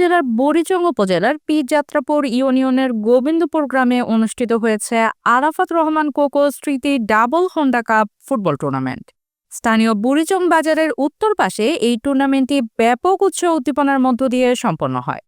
জেলার বরিচং উপজেলার পীরযাত্রাপুর ইউনিয়নের গোবিন্দপুর গ্রামে অনুষ্ঠিত হয়েছে আরাফাত রহমান কোকো স্মৃতি double Honda cup football tournament. স্থানীয় বুড়িচং বাজারের উত্তর পাশে এই টুর্নামেন্টটি ব্যাপক উৎসাহ উদ্দীপনার মধ্য দিয়ে সম্পন্ন হয়।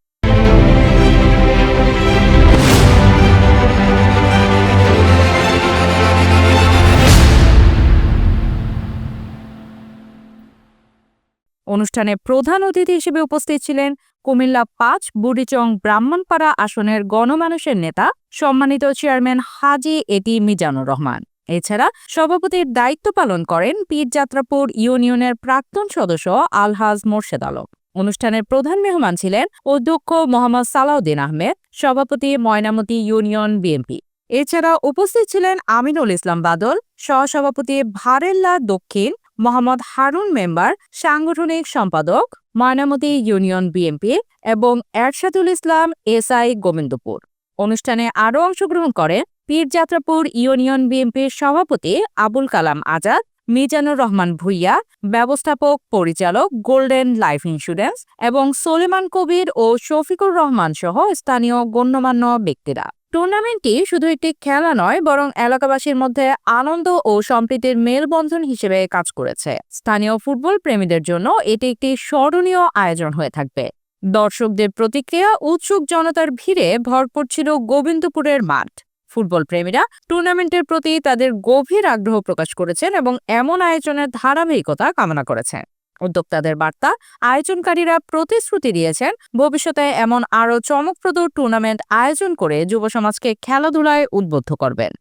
অনুষ্ঠানে প্রধান অতিথি হিসেবে উপস্থিত ছিলেন কুমিল্লা পাঁচ, বুড়িচং ব্রাহ্মণপাড়া আসনের গণমানুষের নেতা, সম্মানিত চেয়ারম্যান হাজি এটি মিজানুর রহমান। এছাড়া সভাপতির দায়িত্ব পালন করেন পীরযাত্রাপুর ইউনিয়নের প্রাক্তন সদস্য আলহাজ মোর্শেদ আলম। অনুষ্ঠানের প্রধান মেহমান ছিলেন অধ্যক্ষ মোহাম্মদ সালাউদ্দিন আহমেদ, সভাপতি ময়নামতি ইউনিয়ন বিএনপি এছাড়া উপস্থিত ছিলেন আমিনুল ইসলাম বাদল, সহসভাপতি ভারেল্লা দক্ষিণ মোহাম্মদ হারুন মেম্বার, সাংগঠনিক সম্পাদক ময়নামতি ইউনিয়ন বিএনপি এবং এরশাদুল ইসলাম এসআই গোবিন্দপুর। অনুষ্ঠানে আরও অংশগ্রহণ করেন পীরযাত্রাপুর ইউনিয়ন বিএনপির সভাপতি আবুল কালাম আজাদ, মিজানুর রহমান ভুইয়া, ব্যবস্থাপক পরিচালক গোল্ডেন লাইফ ইন্স্যুরেন্স এবং সোলেমান কবির ও শফিকুর রহমান সহ স্থানীয় গণ্যমান্য ব্যক্তিরা। টুর্নামেন্টটি শুধু একটি খেলা নয়, বরং এলাকাবাসীর মধ্যে আনন্দ ও সম্প্রীতির মেলবন্ধন হিসেবে কাজ করেছে। স্থানীয় ফুটবল প্রেমীদের জন্য এটি একটি স্মরণীয় আয়োজন হয়ে থাকবে। দর্শকদের প্রতিক্রিয়া, উৎসুক জনতার ভিড়ে ভরপুর ছিল গোবিন্দপুরের মাঠ। ফুটবল প্রেমীরা টুর্নামেন্টের প্রতি তাদের গভীর আগ্রহ প্রকাশ করেছেন এবং এমন আয়োজনের ধারাবাহিকতা কামনা করেছেন। উদ্যোক্তাদের বার্তা, আয়োজনকারীরা প্রতিশ্রুতি দিয়েছেন ভবিষ্যতে এমন আরও চমকপ্রদ টুর্নামেন্ট আয়োজন করে যুব সমাজকে খেলাধুলায় উদ্বুদ্ধ করবেন।